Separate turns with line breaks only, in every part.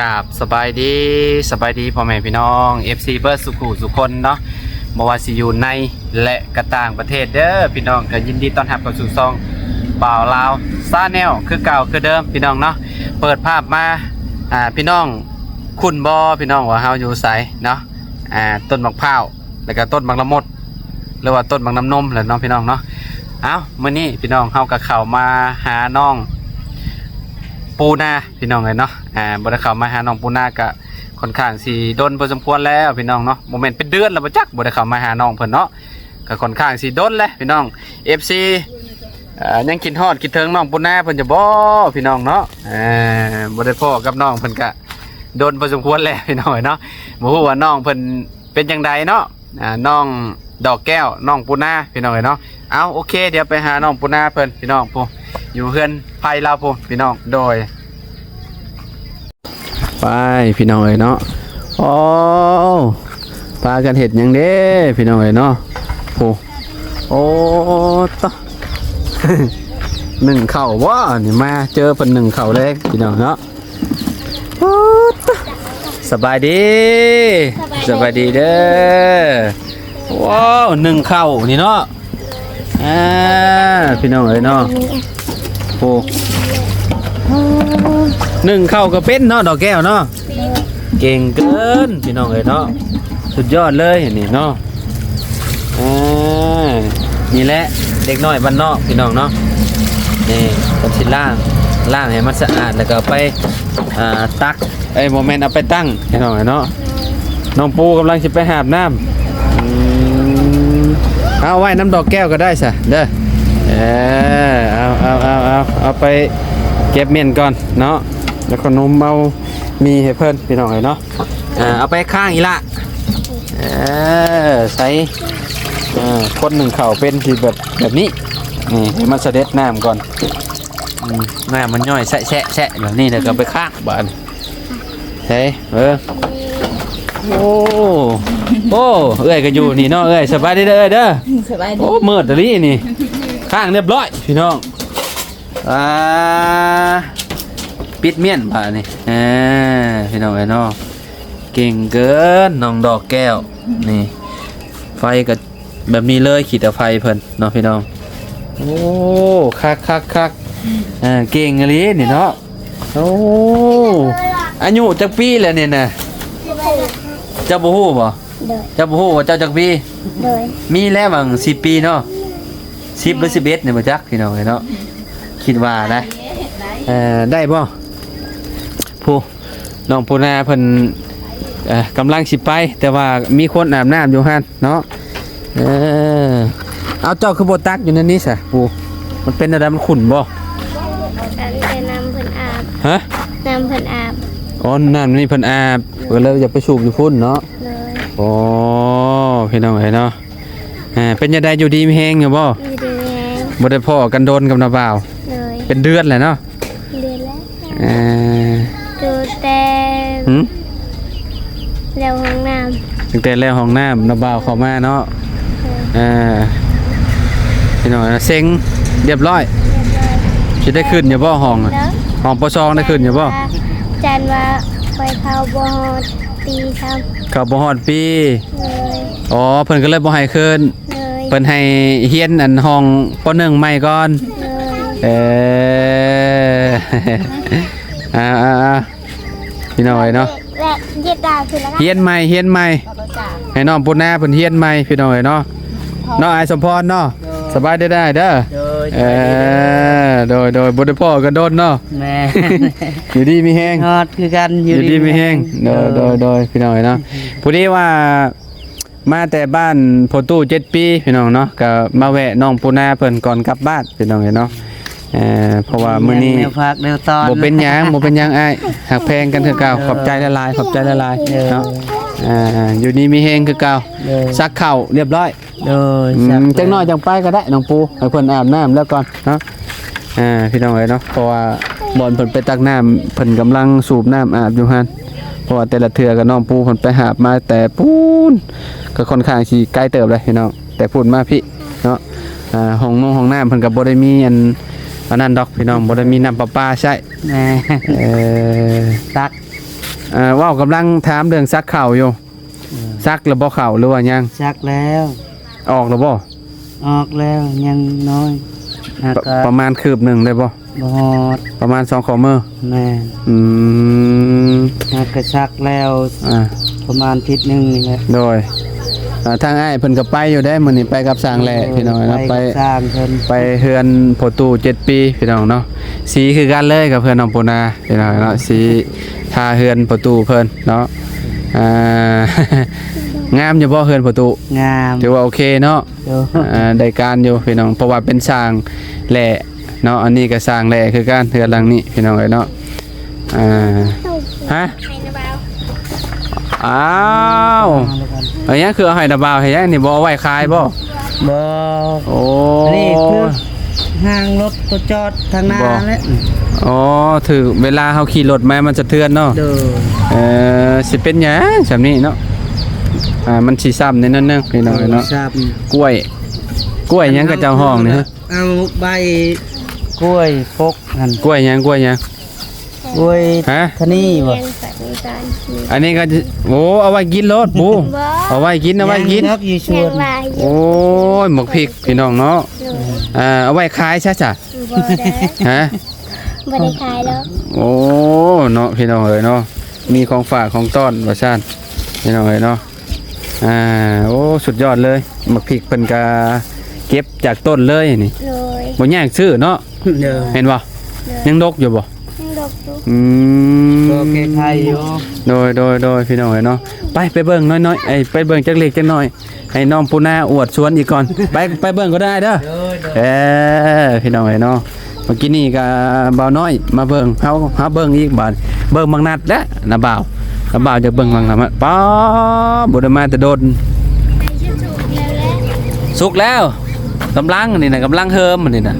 กราบสบายดีสบายดีพ่อแม่พี่น้อง FC เบิร์สุขุสุคนเนาะบวาสิอยู่ในและกระต่างประเทศเด้อพี่น้องก็ยินดีต้อนรับเข้าสู่ซองบ่าวลาวซาแนลคือเก่าคือเดิมพี่น้องเนาะเปิดภาพมาอ่าพี่น้องคุณบ่พี่น้องว่าเฮาอยู่ไสเนาะอ่าต้นมะพร้าวแล้วก็ต้นมะละมดหรือว่าต้นมะน้ำนมแหละเนาะพี่น้องเนาะเอ้ามื้อนี้พี่น้องเฮาก็เข้ามาหาน้องปูนาพี่น้องเลยเนาะ อ่าบริเข้ามาหาน้องปูนาก็ค่อนข้างสีดนพอสมควรแล้วพี่น้องเนาะโมเมนต์เป็นเดือนแล้วบ่จักบริเข้ามาหาน้องเพิ่นเนาะก็ค่อนข้างสีดนแล้วพี่น้อง FC อ่ายังกินฮอดคิดถึงน้องปูนาเพิ่นจะบ่พี่น้องเนาะอ่าบ่ได้พ่อกับน้องเพิ่นก็โดนพอสมควรแล้วพี่น้อยเนาะบ่ฮู้ว่าน้องเพิ่นเป็นจังใดเนาะอ่าน้องดอกแก้วน้องปูนาพี่น้องเอ้ยเนาะเอาโอเค เดี๋ยวไปหาน้องปูนาเพิ่นพี่น้องปูอยู่เพื่อนไผลาวปูพี่น้องโดย ไปพี่น้องเอ้ยเนาะโอ้ปลากันเห็ดหยังเด้พี่น้องเอ้ยเนาะโอ้โอ้ตะหนึ่งเข่าว่านี่มาเจอเพิ่นหนึ่งเข่าเลยพี่น้องเนาะโอ้ตะสบายดีสบายดีเด้อว้าวหนึ่งเข่านี่เนาะอ่าพี่น้องเอ้ยเนาะโอ้ หนึ่งเข่าก็เป็นเนาะดอกแก้วเนาะเก่งเกินพี่น้องเอ้ยเนาะสุดยอดเลยนี่เนาะอ่านี่แหละเด็กน้อยบ้านนอกพี่น้องเนาะนี่คนสิล่างล่างให้มันสะอาดแล้วก็ไปอ่าตักไอ้โมเมนต์เอาไปตั้งพี่น้องเอ้ยเนาะน้องปูกำลังจะไปหาบน้ำอืมเอาไว้น้ำดอกแก้วก็ได้สะเด้อเออเอาเอาเอาเอาเอาไป เก็บเมียนก่อนเนาะแล้วก็นมเอามีให้เพิ่นพี่น้องเลยเนาะอ่าเอาไปข้างอีละเออใส่อ่าคนหนึ่งเข่าเป็นที่แบบแบบนี้นี่ให้มันเสด็จน้ำก่อนอืมน้ำมันย่อยแฉะแฉะแฉะแบบนี้เดี๋ยวก็ไปข้างบ้านใช่เออโอ้โอ้เอ้ยก็อยู่นี่เนาะเอ้ยสบายดีเด้อเอ้ยเด้อ
สบายดี
โอ้เมิดอะลี่นี่ข้างเรียบร้อยพี่น้อง อ่าปิดเมียนผ่านี่เออพี่น้องไอ้น้องเก่งเกินน้องดอกแก้วนี่ ไฟก็แบบนี้เลยขีดแต่ไฟเพิ่นเนาะพี่น้องโอ้คักคักคักอ่าเก่งอะไรนี่เนาะโอ้อายุจักปีแล้วเนี่ยนะเจ้าบ่ฮู้บ่
โดย
เจ้าบ่ฮู้ว่าเจ้าจักปี
โดย
มีแล้วบางสิปีเนาะสิบหรือสิบเอ็ดเนี่ยมาจักพี่น้องเนาะ คิดว่าได้เอ่อได้บ่ผู้น้องปูนาเพิ่นเอ่อกำลังสิไป แต่ว่ามีคนอาบน้ำอยู่หั่นเนาะเออเอาเจ้าคือบ่ตักอยู่ในนี้ซะปูมันเป็นอะไรมันขุ่นบ่
อันเป็นน้ำเพิ่นอาบ
ฮะ
น้ำเพิ่นอาบ
อ๋อน้ำนี่เพิ่นอาบเพิ่นเลยจะไปสูบอยู่พุ่นเนาะ
เลย
โอ้พี่น้องเอ้ยเนาะอ่าเป็นยังไงอยู่ดีมีแฮงอยู่บ่
อยู่ดีแรง
บ่ได้พ่อกันโดนกับนาบ่าว
เลย
เป็นเดือนแหละเนาะ
เดือนแล้ว
เอ่อ
ดูแต่
หืม
แล้วห้องน้
ตั้งแต่แล้วห้องน้ำนาบ่าวเข้ามาเนาะำ
เลย
เอ่าพี่น้องเซ็งเรียบร้อยสิได้ขึ้นอยู่บ่ห้องอะ
แล้ว
ห้องปซองได้ขึ้นอยู่บ่
จันว่าไปเข้าบอดตีท
เข้าบ่ฮอดปีำ
เลย
อ๋อเพิ่นก็เลยบ่ให้ขึ้น
เลย
เพิ่นให้เฮียนอันห้องปหนึ่งใหม่ก่อน
เลย
เอออ่าอ่าอ่าพี่น้อยเนาะ
และเย็ดดาวคือแล้วก็
เฮียนใหม่เฮียนใหม่ให้น้องปุณนาเพิ่นเฮียนใหม่พี่น้อยเนาะน้องไอายสมพรเนาะสบายได้ได้เด้อ
โดย
เออโดยโดยบ่ได้พ่อกันโดนเนาะ
แม่
อยู่ดีมีแฮง
ฮอดคือกัน
อยู่ดีมีแฮงโดยโดยโดยพี่น้อยเนาะผู้นี้ว่ามาแต่บ้านพอตู้7ปีพี่น้องเนาะก็มาแวะน้องปุณนาเพิ่นก่อนกลับบ้านพี่น้องเนาะ เออเพราะว่ามื้อนี้
แนวพักแนวตอน
บ่เป็นหยังบ่เป็นหยังอ้ายหักแพงกันคือเก่าขอบใจละลายขอบใจละลายเนาะอ่าอยู่นี่มีแฮงคือเก่า
โดย
ซักข้าวเรียบร้อย
โดย
อืมจังน้อยจังไปก็ได้น้องปูให้เพิ่นอาบน้ำแล้วก่อนเนาะอ่าพี่น้องเอ้ยเนาะเพราะว่าบ่อนเพิ่นไปตักน้ำเพิ่นกำลังสูบน้ำอาบอยู่หั่นเพราะว่าแต่ละเทื่อก็น้องปูเพิ่นไปหาบมาแต่ปูนก็ค่อนข้างสิไกลเติบเลยพี่น้องแต่พูดมาพี่เนาะอ่าห้องนงห้องน้ำเพิ่นก็บ่ได้มีอัน อันนั้นดอกพี่น้องบ่ได้มีน้ำประปาใช้
แม่
เออ
ตัก
อ่าเว่ากำลังถามเรื่องซักเข่าวอยู่ซักแล้วบ่เข่าวหรือว่ายัง
ซักแล้ว
ออกแล้วบ่
ออกแล้วยังน้อยหาก
ประประมาณคืบหนึ่งได้บ่
บ่ฮอด
ประมาณสองข้อมือ
แม่น
อืม
หากก็ซักแล้ว
อ่า
ประมาณอาทิศนึงนี่แหละ
โดย อ่าทางอ้ายเพิ่นก็ไปอยู่ได้มื้อนี้ไปกับสร้างแหล่พี่น้องเนาะไป
สร้างเพิ่น
ไปเฮือนโพตู7ปีพี่น้องเนาะสีคือกันเลยกับเพื่อนน้องปูนาพี่น้องเนาะสีทาเฮือนโพตูเพิ่นเนาะอ่า งามอยู่บ่เฮือนโพตู
งาม
ถือว่าโอเคเนาะ
เดี๋ยว
อ่าได้การอยู่พี่น้องเพราะว่าเป็นสร้างแหล่เนาะอันนี้ก็สร้างแหล่คือการเฮือนหลังนี้พี่น้องเอ้ยเนาะอ่าฮะ
ให้นะบ่าว
อ้าว
มาแล้วกัน
อันนี้คือเอาให้ดาบาวให้ยังนี่บ่เอาไว้ขายบ่
บ่
โอ้
อันนี้คือห้างรถตัวจอดทางหน้า
บ่
แล้ว
อ๋อถือเวลาเฮาขี่รถมามันจะเทือนเนาะ
เด้อ
เออสิเป็นหยังสำนี้เนาะอ่ามันสิซ้ำในนั้นเนึงพี่น้องเอ้ยเนาะ
ทราบ
กล้วย กล้วยหยังกับเจ้าห้องนี่ฮะ
เอาใบกล้วยพกหั่น
กล้วยหยังกล้วยหยัง
กล้วย
ฮะ
ทะนี่บ่
เรียนสัตว์ในการชีวิต
อันนี้ก็จะโอ้เอาไว้กินรถบู
บ่
เอาไว้กินเอาไว้กิน
ยังอยู่ช
แม่
วน
งว่าอยู่
โอ้ยหมกพริกพี่น้องเนาะ
เลย
อ่าเอาไว้ขายซะจ้ะ
บ่ได้
ฮะ
บ่ได้ขายแล้ว
โอ้เนาะพี่น้องเอ้ยเนาะมีของฝากของต้อนว่าซ่านพี่น้องเอ้ยเนาะอ่าโอ้สุดยอดเลยหมกพริกเพิ่นก็เก็บจากต้นเลยนี่
เลย
บ่ยากซื้อเนาะ
เด้อ
เห็นบ่
เลย
ยังดกอยู่บ่
ยังด อกอยู่
อืม
โอเคไทยอยู่
โดยโดยโดยพี่น้องเอ้ยเนาะไปไปเบิ่งน้อยๆไอ้ไปเบิ่งจักเล็กจักน้อยให้น้องปูนาอวดสวนอีกก่อน ไปไปเบิ่งก็ได้เด้อ
เด้อเด้อ
เออพี่น้องเอ้ยเนาะเมื่อกี้นี่ก็บ่าวน้อยมาเบิ่งเฮาเฮาเบิ่งอีกบาดเบิ่งบางนัดแล้วนะบ่าวนะบ่าวจะเบิ่งบางนัดมาป๊าบ่ได้มาแต่โดน
ในชื่อถูกแล้วแหละ
สุกแล้วกำลังนี่น่ะกำลังเฮิมอันนี่น่ะ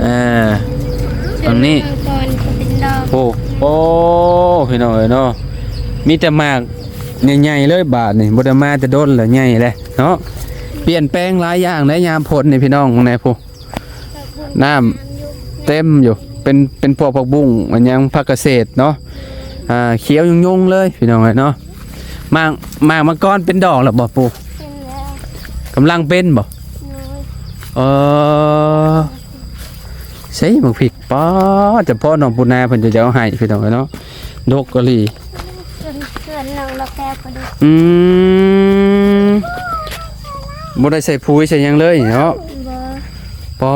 เออตรงนี้ โอ้โอ้พี่น้องเอ้ยเนาะมีแต่หมากใหญ่ๆเลยบาทนี่บ่ได้มาแต่โดนแล้วใหญ่เลยเนาะเปลี่ยนแปลงหลายอย่างในยามผลนี่พี่น้องในผู้น้ำเต็มอยู่เป็นเป็นพวกผักบุ้งอันยังผักเกษตรเนาะอ่าเขียวยุ่งๆเลยพี่น้องเอ้ยเนาะหมากหมากมังกรเป็นดอกแล้วบ่ปู่
เป็นแล้ว
กำลังเป็นบ่
เลย
เออใส่หมักผิกป้าจะพ่อน้องปูนาเพิ่นจะเอาให้พี่น้องเอ้ยเนาะดกกะหรี่
ส่วนส่วนน้องเราแก้วก็ดู
อืมบ่ได้ใส่ปุ๋ยใส่หยังเลยเนาะ
บ่
ปอ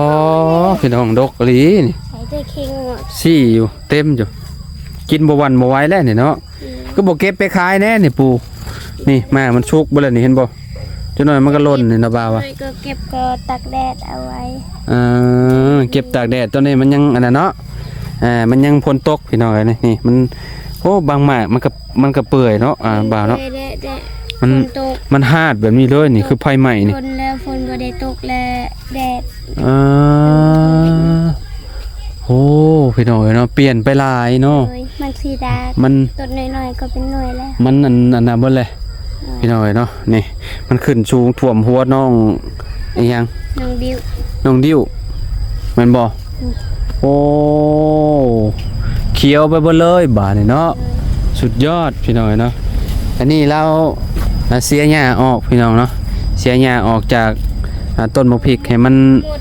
พี่น้องดกอีหลีนี่
ใส่ได้คิงหมด
ซี่อยู่เต็มอยู่กินบ่หวันบ่ไหวแล้วนี่เนาะก็บ่เก็บไปขายแน่นี่ปูนี่มามันชุกบ่แล้วนี่เห็นบ่จังหน่อยมันก็หล่นนี่นะบ่าวอะ
เลยก็เก็บก็ตักแดดเอาไว้
อ่า เก็บตากแดดตัวนี้มันยังอันนั้นเนาะอ่ามันยังพ้นตกพี่น้องเอ้ยนี่นี่มันโอ้บางหมากมันก็มันก็เปื่อยเนาะอ่าบ่าวเนาะ
แดดแดด
มัน
ฝนตก
มันหาดแบบนี้เลยนี่คือไฟไหม้นี่
ฝนแล้วฝนก็ได้ตกแล้วแดด
อ่าโอ้พี่น้องเอ้ยเนาะเปลี่ยนไปหลายเนาะ
เลยมันสีดา
มัน
ต้นน้อยๆก็เป็นหน่วยแล้ว
มันอันอันนั้นเบ่เลยพี่น้องเอ้ยเนาะนี่ มันขึ้นสูงท่วมหัวน้องอีหยัง
น้องบิว
น้องดิว แม่นบ่
อืม
โอ้เขียวไปเบ่เลยบาดนี่เนาะสุดยอดพี่น้องเอ้ยเนาะอันนี้เราอ่าเสียหญ้าออกพี่น้องเนาะเสียหญ้าออกจากอ่าต้นมะพริกให้มัน
หมด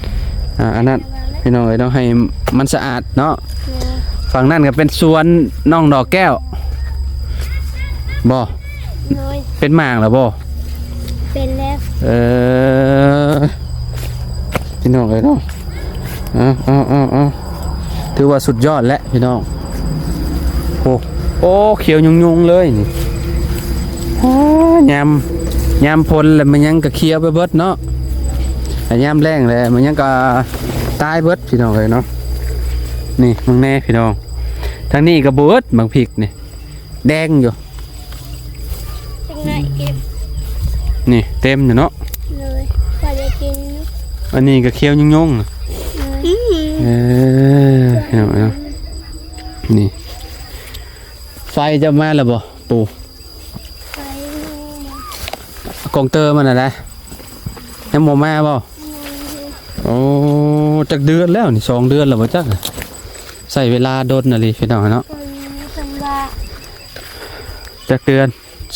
อ่าอันนั้นพี่น้องเอ้ยเนาะให้มันสะอาดเนาะ
เลย
ฝั่งนั้นก็เป็นสวนน้องดอกแก้วบ่
เลย
เป็นหมากเหรอบ่
เป็นแล้ว
เออพี่น้องเอ้ยเนาะเอาเอาเอาเอาถือว่าสุดยอดแล้วพี่น้อง โอ้โอ้เขียวยุงๆเลยนี่โอ้ยามยามพลแล้วมันยังก็เขียวไปเบิดเนาะแต่ยามแรงแล้วมันยังก็ตายเบิดพี่น้องเลยเนาะ นี่มึงแน่พี่น้อง ทางนี้ก็เบิดบางพริกนี่ แดงอยู่
จังไหนเก็บ
นี่เต็มอยู่เนาะ
เลยพอจะกิน
อันนี้ก็เขียวยุงๆ
เลย
เออเห็นไหมเนาะนี่ ไฟจะมาแล้วบ่ปู
ไป
กองเตอร์มันอะไรยังโมมาบ่โอ้จักเดือนแล้วนี่สองเดือนแล้วบ่จักใส่เวลาโดนน่ะลิพี่น้องเนาะ
คนคนว่า
จักเดือน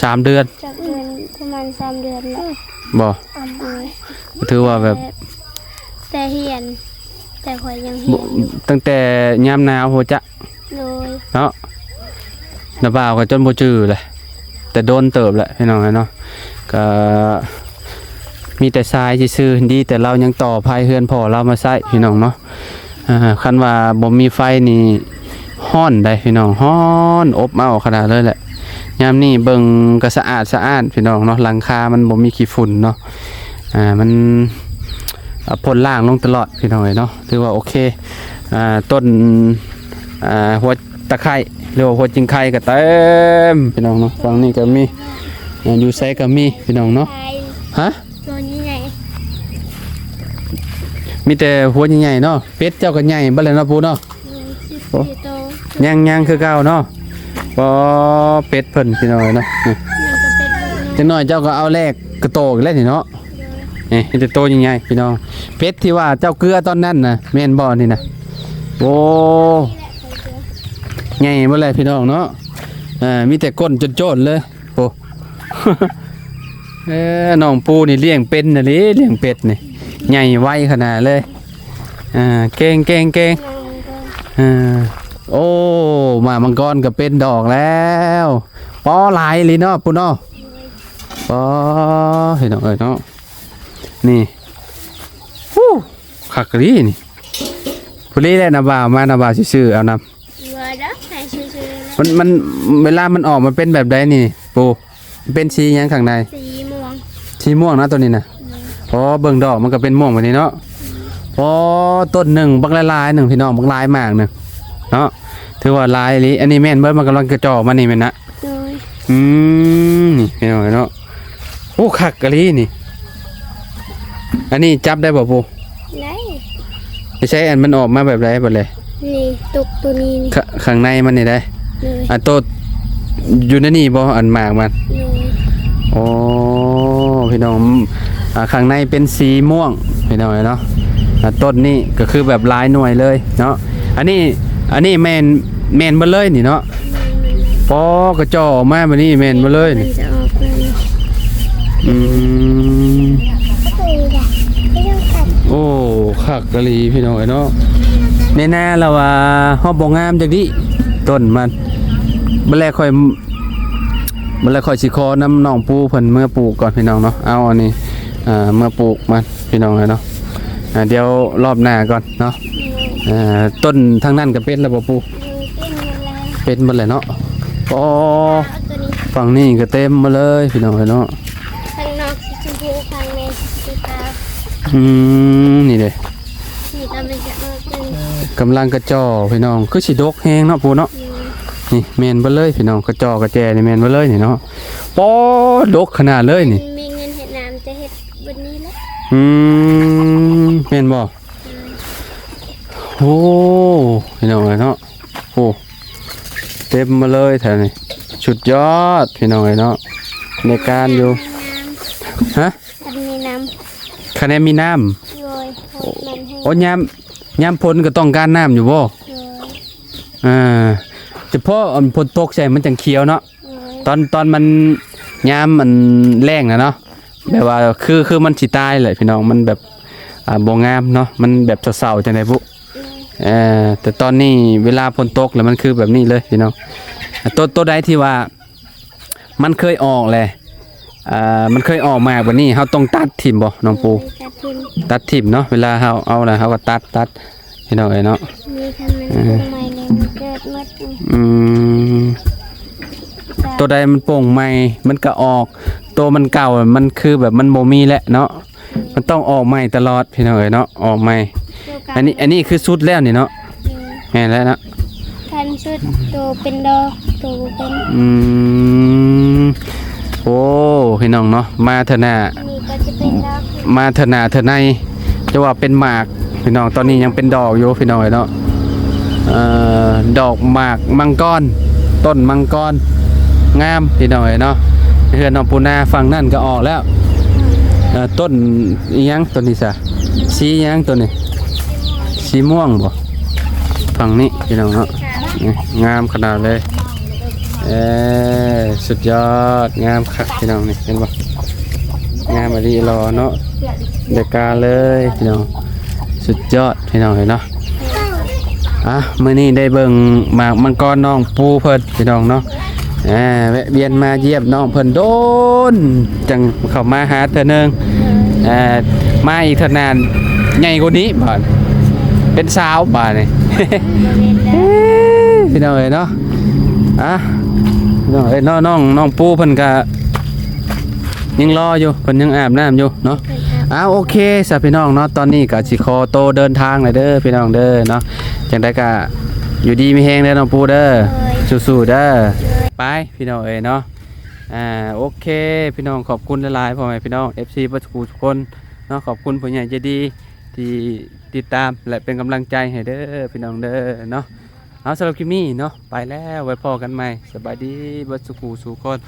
สามเดือน
จากเดือนประมาณสามเดือนแล้ว
บ่
เลย
ถือว่าแบบ
แต่เฮียน แต่ข่อยยังเฮี
บ่
ยนอยู่
ตั้งแต่ยามหนาวโหจะ
เลย
เนาะนาบ่าวก็จนบ่จื้อเลย แต่โดนเติบแหละพี่น้องเนาะก็มีแต่ทรายซื่อๆดีแต่เรายังต่อภายเฮือนพ่อเรามาใช้พี่น้องเนาะอ่าคันว่าบ่มีไฟนี่ฮ้อนได้พี่น้องฮ้อนอบอ้าวขนาดเลยแหละยามนี้เบิ่งก็สะอาดสะอาดพี่น้องเนาะหลังคามันบ่มีขี้ฝุ่นเนาะอ่ามันอ่า พ่นล่างลงตลอดพี่น้องเอ้ยเนาะถือว่าโอเคอ่าต้นอ่าหัวตะไคร้หรือว่าหัวจิงไข่ก็เต็มพี่น้องเนาะฝั่งนี้ก็มีอ่าอยู่ไซก็มีพี่น้องเนาะ
ไทย
ฮะ
ตัวนี้ไง
มีแต่หัวใหญ่ๆเนาะเป็ดเจ้าก็ใหญ่บ่เลยเนาะปูเนาะ
สิบ
โอ้
สี่ตัว
ย่างย่างคือเก่าเนาะบ่เป็ดเพิ่นพี่น้องเนาะนี่
มันจะเป็นลูก
จังน้อยเจ้าก็เอาแลกกระโตกแล้วนี่เนาะ นี่มีแต่โตใหญ่ๆพี่น้องเป็ดที่ว่าเจ้าเกลือตอนนั้นนะแม่นบ่นี่นะโอ้ใหญ่บ่เลยพี่น้องเนาะอ่ามีแต่ก้นโจนๆเลยโอ้เออน้องปูนี่เลี้ยงเป็นน่ะลิเลี้ยงเป็ดนี่ใหญ่ไวขนาดเลยอ่าเก่งเก่งเก่งอ่าโอ้มามังกรก็เป็นดอกแล้วปอหลายเลยเนาะปูเนาะปอเห็นเนาะเอ้ยเนาะ นี่ฮู้คักกะลีนี่ผู้นี้แหละนะบ่าวมานะบ่าวซื่อๆเอานำ
เวอร์ดักใส่ชื่อๆ
มันมันเวลามันออกมันเป็นแบบใดนี่ปูมันเป็นสีหยังข้างใน
สีม่วง
สีม่วงนะตัวนี้นะพอเบิ่งดอกมันก็เป็นม่วงแบบนี้เนาะพอต้นหนึ่งบักลายๆหนึ่งพี่น้องบักลายมากหนึ่งเนาะถือว่าลายนี้อันนี้แม่นเบิดมันกำลังกระจอกมานี่แม่นนะ
โดย
อืมนี่พี่น้องเนาะโอ้คักกะลีนี่ อันนี้จับได้บ่ปู
ไหน
ไม่ใช่อันมันออกมาแบบไรบ่เลย
นี่ตุกตัวนี้นี่
ขข้างในมันนี่ได้
เลย
อันโตอยู่ในนี่บ่อันหมากมัน
เลย
โอ้พี่น้องอ่าข้างในเป็นสีม่วงพี่น้องเนาะอ่าต้นนี่ก็คือแบบลายหน่วยเลยเนาะอันนี้อันนี้แมนแมนมาเลยนี่เนาะปอกระจอออกมาแบบนี้แมนมาเลย
มั
นี่
นจะออกเลย
อืม
ไม่ต้องกัด
โอ้คักกะลีพี่น้องเนาะในหน้าเราว่าฮอบบ่งามจักดิต้นมันบ่แลค่อยบ่แลค่อยสิขอน้ำน้องปูเพิ่นเมื่อปลูกก่อนพี่น้องเนาะเอาอันนี้อ่าเมื่อปลูกมันพี่น้องเนาะอ่าเดี๋ยวรอบหน้าก่อนเนาะอ่าต้นทางนั้นก็เป็นระบบปู
เป็นมันแล้ว
เป็นหมดเลยเนาะโอ้ฝั่งนี้ก็เต็มมาเลยพี่น้องเอ้ยเนาะ
ข้างนอกสีชมพูข้างในสีขาว
อืมนี่เด้
นี่ก็มันจะออกเป็น
กำลังกระจอพี่น้องคือสิดกแฮงเนาะปูเนาะนี่แมนเบ่เลยพี่น้องกระจอกระแจนี่แมนเบ่เลยนี่เนาะปอดกขนาดเลยนี่
มีเงินเห็ดน้ำจะเห็ดบนนี้แหละ
อืมแมนบ่โอ้พี่น้องเอ้ยเนาะโอ้เต็มมาเลยแถวนี้สุดยอดพี่น้องเอ้ยเนาะในการอยู่ฮะ
อันนี้น้
คะแนนมีน้ำ
โรยหดมันให้ำ
โอ้ยามยามพลก็ต้องการน้ำอยู่บ่
โรย
อ่าเฉพาะอันพลตกใส่มันจังเขียวเนาะ
โรย
ตอนตอนมันยามมันแรงนะเนาะแบบว่าคือคือมันสิตายเลยพี่น้องมันแบบอ่าบ่งามเนาะมันแบบเศร้าๆจังได๋บุเออแต่ตอนนี้เวลาฝนตกแล้วมันคือแบบนี้เลยพี่น้องอะตัวตัวใดที่ว่า มันเคยออกแหละ อ่ามันเคยออกมาแบบนี้เฮาต้องตัดทิ่มบ่น้องปู
กระทิม
ตัดทิ่มเนาะเวลาเขาเอาอะไรเขาก็ตัดตัดพี่น้องเอ้ยเนาะ
มีทำมันปรุงใหม่เลยมันเกิดหมดนี่
อืม ตัวใดมันโป่งใหม่ มันก็ออก ตัวมันเก่ามันคือแบบมันโมมีแหละเนาะ มันต้องออกใหม่ตลอดพี่น้องเอ้ยเนาะ ออกใหม่
ตัวกั
อันนี้อันนี้คือสุดแล้วนี่เนาะแม่นแล้วเนาะ
ทันชุดตัวเป็นดอกตัวเป็น
อืม โอ้พี่น้องเนาะมาเถอะหน้า
นี่ก็จะเป็นดอก
มาเถอะหน้าเถอะในจะว่าเป็นหมากพี่น้องตอนนี้ยังเป็นดอกอยู่พี่น้องเอ้ยเนาะเอ่อดอกหมากมังกรต้นมังกรงามพี่น้องเอ้ยเนาะเฮือนน้องปูนาฝั่งนั่นก็ออกแล้วเอ่อต้นอีหยังต้นนี้ซะสีอีหยังตัวนี้สีม่วงบ่ฝั่งนี้พี่น้องเนาะนี่งามขนาดเลย เออสุดยอดงามคักพี่น้องนี่เห็นบ่งามอะดีรอเนาะเดยวกาเลยพี่น้องสุดยอดพี่น้องเลยเนาะอะมื้อนี้ได้เบิ่งหมากมังกรน้องปูเพิ่นพี่น้องเนาะอ่าแวะเวียนมาเยี่ยมน้องเพิ่นโดนจังเข้ามาหาเธอหนึงอ่ามาอีกเท่านานใหญ่กว่านี้บ่ดเป็นสาวบ่าดนี่พี่น้องเอ้ยเนาะอะ น้องเอ้ยน้องน้องน้องปูเพิ่นก็ยังรออยู่เพิ่นยังอาบน้ำอยู่เนาะอ้าวโอเคสพี่น้องเนาะตอนนี้ก็สิขอโตวเดินทางเลยเด้อพี่น้องเด้อเนาะจังไดก็อยู่ดีมีแฮงเด้อน้องปูเด้อสู้ๆเด้อไปพี่น้องเอ้ยเนาะอ่าโอเค พี่น้องขอบคุณหลายๆพ่อแม่พี่น้อง FC เบัสกูทุกคนเนาะขอบคุณผู้ใหญ่ใจดีที่ติดตามและเป็นกำลังใจให้เด้อพี่น้องเด้อเนาะ เอาสำหรับคลิปนี้เนาะไปแล้วไว้พอกันใหม่สบายดีบัสกูสู่คน